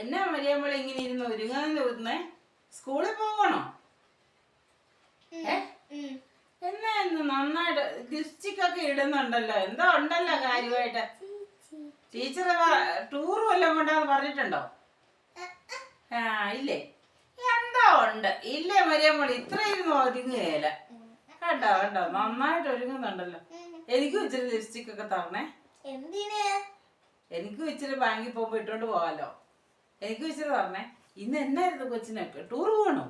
എന്നാ മരിയമ്മളെ ഇങ്ങനെ ഇരുന്ന് ഒരുങ്ങാൻ തോന്നുന്നേ സ്കൂളിൽ പോകണോ? എന്നാ എന്ന് നന്നായിട്ട് ലിപ്സ്റ്റിക് ഒക്കെ ഇടുന്നുണ്ടല്ലോ. എന്തോ ഉണ്ടല്ലോ കാര്യമായിട്ട്? ടീച്ചർ ടൂർ വല്ലതും കൊണ്ടാന്ന് പറഞ്ഞിട്ടുണ്ടോ? ആ ഇല്ലേ? എന്താ ഉണ്ട്. ഇല്ലേ മരിയമ്മൾ ഇത്ര ഇരുന്ന് ഒരുങ്ങുകയില്ല കണ്ടോ കണ്ടോ? നന്നായിട്ട് ഒരുങ്ങുന്നുണ്ടല്ലോ. എനിക്കും ഇച്ചിരി ലിപ്സ്റ്റിക് ഒക്കെ തരണേ എനിക്കും ഇച്ചിരി ബാങ്കിൽ പോകുമ്പോ ഇട്ടോണ്ട് പോകാലോ. എനിക്കും ഇച്ചിരി പറഞ്ഞേ ഇന്ന് എന്നായിരുന്നു കൊച്ചിനൊക്കെ ടൂർ പോകണോ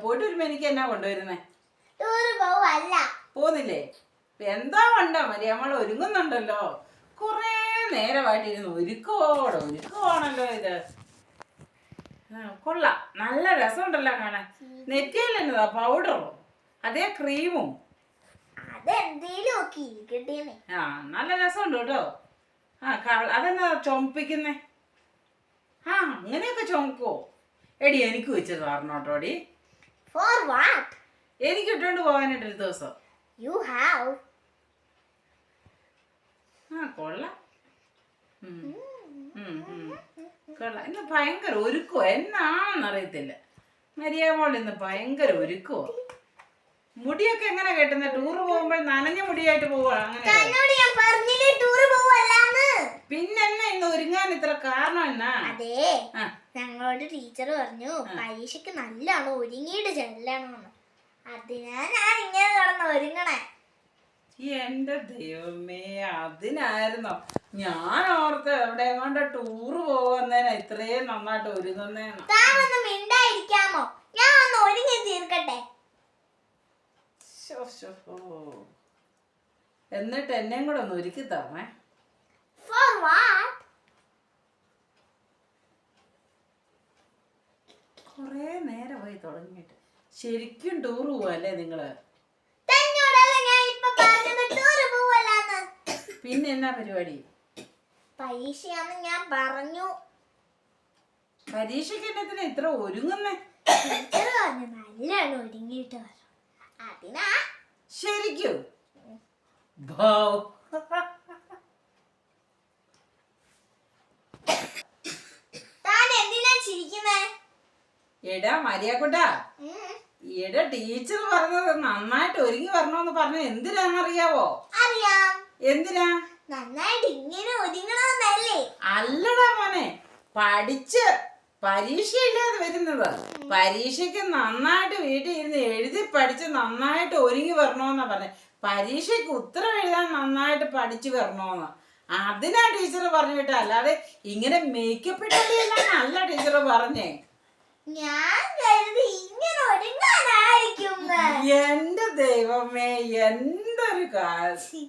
പോയിട്ട് വരുമ്പോ എനിക്ക് എന്നാ കൊണ്ടുവരുന്നേ? പോന്നില്ലേ? എന്താ ഉണ്ടോ മതി നമ്മൾ ഒരുങ്ങുന്നുണ്ടല്ലോ. കുറേ നേരമായിട്ടിരുന്ന് ഒരുക്കോടെ ഒരുക്കുവാണല്ലോ ഇത്. കൊള്ളാം. നല്ല രസമുണ്ടല്ലോ കാണാൻ. നെറ്റിയല്ലെന്നതാ പൗഡറോ അതേ ക്രീമും ആ നല്ല രസമുണ്ട് കേട്ടോ. ആ അതെന്നാ ചുമപ്പിക്കുന്നേ? അങ്ങനെയൊക്കെ ചുമക്കോ എടി എനിക്ക് വെച്ചത് തരണോട്ടോടി ഫോർ വാട്ട് എനിക്ക് ഇട്ടുകൊണ്ട് പോകാനായിട്ട് ഒരു ദിവസം. യു ഹാവ് ആ കൊള്ളാം. കൊള്ളാം. ഇന്ന് ഭയങ്കര ഒരുക്കോ? എന്നാണെന്നറിയത്തില്ല മരിയാമോൾ ഇന്ന് ഭയങ്കര ഒരുക്കോ? മുടിയൊക്കെ എങ്ങനെ കെട്ടുന്ന? ടൂർ പോകുമ്പോൾ നനഞ്ഞ മുടിയായിട്ട് പോവാ അങ്ങനെ തന്നോട് ഞാൻ പറഞ്ഞില്ലേ ടൂറ് പോവല്ലാന്ന് പിന്നെന്നാ ഇന്ന് ഒരുങ്ങാൻ ഇത്ര കാരണം എന്നാ? അതെ. ഞങ്ങളോട് ടീച്ചർ പറഞ്ഞു പരീക്ഷയ്ക്ക് നല്ലോണം ഒരുങ്ങിയിട്ട് ചെല്ലണമെന്ന് അതിനാ ഞാൻ ഇങ്ങനെ കിടന്ന് ഒരുങ്ങണേ. എന്റെ ദൈവമേ അതിനായിരുന്നോ? ഞാൻ ഓർത്ത് എവിടെ കൊണ്ട് ടൂറ് പോകുന്നതിനാ ഇത്രയും നന്നായിട്ട് ഒരുങ്ങുന്നേന്ന്. മിണ്ടായിരിക്കാമോ? ഞാൻ ഒന്ന് ഒരുങ്ങി തീർക്കട്ടെ. എന്നിട്ട് എന്നെയും കൂടെ ഒന്ന് ഒരുക്കി തരണേ ഫോർ വാട്ട് കുറേ നേരമായി തുടങ്ങിയിട്ട്. ശരിക്കും ടൂർ പോവല്ലേ നിങ്ങൾ? പിന്നെ എന്നാ പരിപാടി? പരീക്ഷയാന്ന് ഞാൻ പറഞ്ഞു. പരീക്ഷയ്ക്ക് എന്നെ ഇത്ര ഒരുങ്ങുന്നേ? ടീച്ചർ പറഞ്ഞു നല്ലോണം ഒരുങ്ങിയിട്ട് വരും അതിനാ. ശരിക്കും. ഭൗ. എടാ മരിയാക്കുട്ടാ എടാ ടീച്ചർ പറഞ്ഞത് നന്നായിട്ട് ഒരുങ്ങി വരണമെന്ന് പറഞ്ഞ എന്തിനാന്നറിയാവോ അറിയാം. എന്തിനാ? നന്നായിട്ട് ഇങ്ങനെ ഒരുങ്ങണമെന്നല്ലേ? അല്ലടാ മോനെ പഠിച്ച് പരീക്ഷയില്ലാതെ വരുന്നത്. പരീക്ഷയ്ക്ക് നന്നായിട്ട് വീട്ടിൽ ഇരുന്ന് എഴുതി പഠിച്ച് നന്നായിട്ട് ഒരുങ്ങി വരണമെന്നാ പറഞ്ഞത്. പരീക്ഷയ്ക്ക് ഉത്തരം എഴുതാൻ നന്നായിട്ട് പഠിച്ചു വരണോന്ന് അതിനാ ടീച്ചർ പറഞ്ഞു വിട്ട അല്ലാതെ ഇങ്ങനെ മേക്കപ്പ് അല്ല ടീച്ചർ പറഞ്ഞേ. ഞാൻ എന്റെ ദൈവമേ എന്തൊരു കാശ്